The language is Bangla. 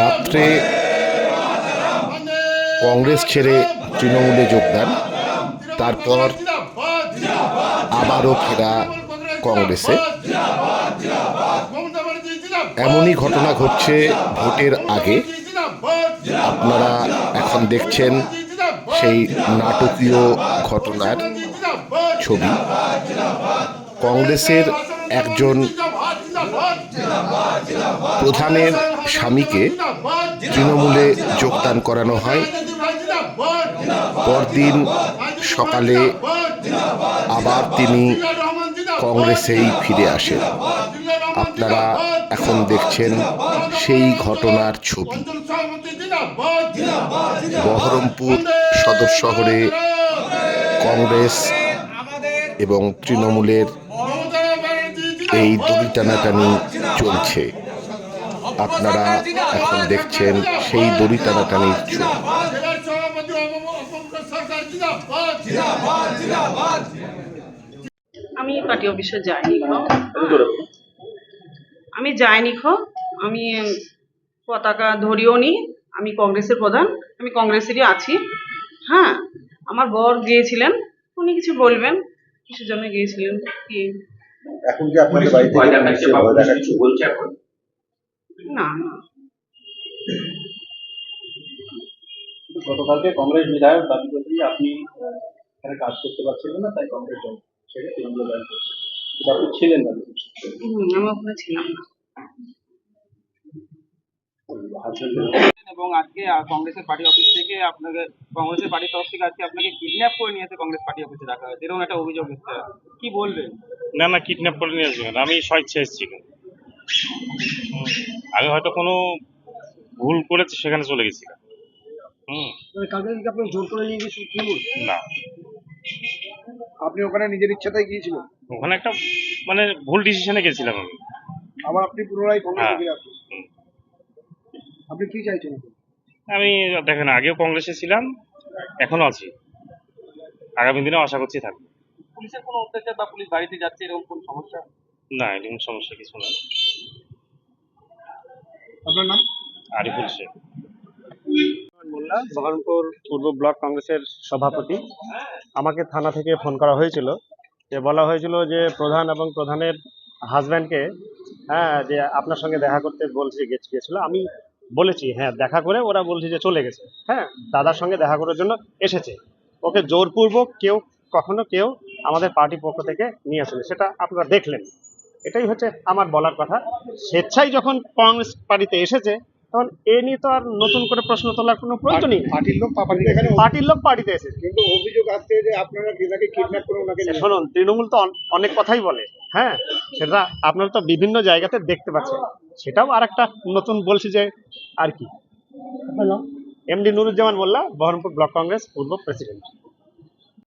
রাত্রে কংগ্রেস ছেড়ে তৃণমূলে যোগদান তারপর আবারও ফেরা কংগ্রেসে। এমনই ঘটনা ঘটছে ভোটের আগে। আপনারা এখন দেখছেন সেই নাটকীয় ঘটনার ছবি। কংগ্রেসের একজন প্রধানের স্বামীকে তৃণমূলে যোগদান করানো হয়। পরদিন সকালে আবার তিনি কংগ্রেসেই ফিরে আসেন। আপনারা এখন দেখছেন সেই ঘটনার ছবি। বহরমপুর সদর শহরে কংগ্রেস এবং তৃণমূলের এই দড়ি টানাটানি চলছে। আপনারা এখন দেখছেন সেই দড়ি টানাটানির আমি পার্টি অফিসে যাইনি আমি যাইনি খো আমি পতাকা ধরিও নি। আমি কংগ্রেসের প্রধান। আমি কংগ্রেসেরই আছি। হ্যাঁ আমার বর গিয়েছিলেন। উনি কিছু বলবেন? কিছু জন্য গিয়েছিলেন? কি? এখন কি আপনাদের বাড়ি থেকে ভয় দেখাচ্ছে? কিছু বলছে এখন? না। না গতকালকে কংগ্রেস বিধায়ক দাবি করছে যে আপনি এখানে কাজ করতে পারছিলেন না তাই কংগ্রেস দল ছেড়ে তৃণমূলে জয়েন করছেন আপনি ছিলেন না আমি ওখানে ছিলাম না। এবং আজকে কংগ্রেসের পার্টি অফিস থেকে আপনাকে কংগ্রেসের পার্টির তরফ থেকে আজকে আপনাকে কিডন্যাপ করে নিয়ে এসে কংগ্রেস পার্টি অফিসে রাখা হয়েছে। এরকম একটা অভিযোগ এসছে। কি বলবেন? না না কিডন্যাপ করে নিয়ে আসবে না। আমি স্বেচ্ছা এসেছিল আমি হয়তো কোনো ভুল করেছি সেখানে চলে গেছিলাম হুম। আপনি জোর করে নিয়ে গেছেন না। আপনি ওখানে নিজের ইচ্ছাতেই গিয়েছিলেন? ওখানে একটা মানে ভুল ডিসিশনে গেছিলাম আমি। আবার আপনি পুনরায় হ্যাঁ। ফিরে আপনি কি চাইছেন? আমি দেখেন আগেও কংগ্রেসে ছিলাম এখনও আছি। আগামী দিনেও আশা করছি থাকব। পুলিশের কোনো অত্যাচার বা পুলিশ বাড়িতে যাচ্ছে এরকম কোনো সমস্যা? না এরকম সমস্যা কিছু না আপনার নাম? আরিফুল শেখ। মোল্লা বহরমপুর পূর্ব ব্লক কংগ্রেসের সভাপতি। আমাকে থানা থেকে ফোন করা হয়েছিল। যে বলা হয়েছিল যে প্রধান এবং প্রধানের হাজব্যান্ডকে হ্যাঁ যে আপনার সঙ্গে দেখা করতে বলছে গেছ- গেছিল। আমি বলেছি হ্যাঁ দেখা করে ওরা বলছে যে চলে গেছে। হ্যাঁ দাদার সঙ্গে দেখা করার জন্য এসেছে। ওকে জোরপূর্বক কেউ কখনো কেউ আমাদের পার্টি পক্ষ থেকে নিয়ে আসেনি। সেটা আপনারা দেখলেন। এটাই হচ্ছে আমার বলার কথা। স্বেচ্ছায় যখন কংগ্রেস পার্টিতে এসেছে তখন এ নিয়ে তো আর নতুন করে প্রশ্ন তোলার কোনো প্রয়োজনই নেই। পার্টির লোক পার্টিতে এখানে পার্টির লোক পার্টিতে এসেছে। কিন্তু অভিযোগ আসছে যে আপনারা তাকে কিডন্যাপ করে ওনাকে শুনুন তৃণমূল তো অনেক কথাই বলে। হ্যাঁ সেটা আপনারা তো বিভিন্ন জায়গাতে দেখতে পাচ্ছেন। সেটাও আর একটা নতুন বলছি যে আর কি। এমডি নুরুজ্জামান মোল্লা বহরমপুর ব্লক কংগ্রেস পূর্ব প্রেসিডেন্ট।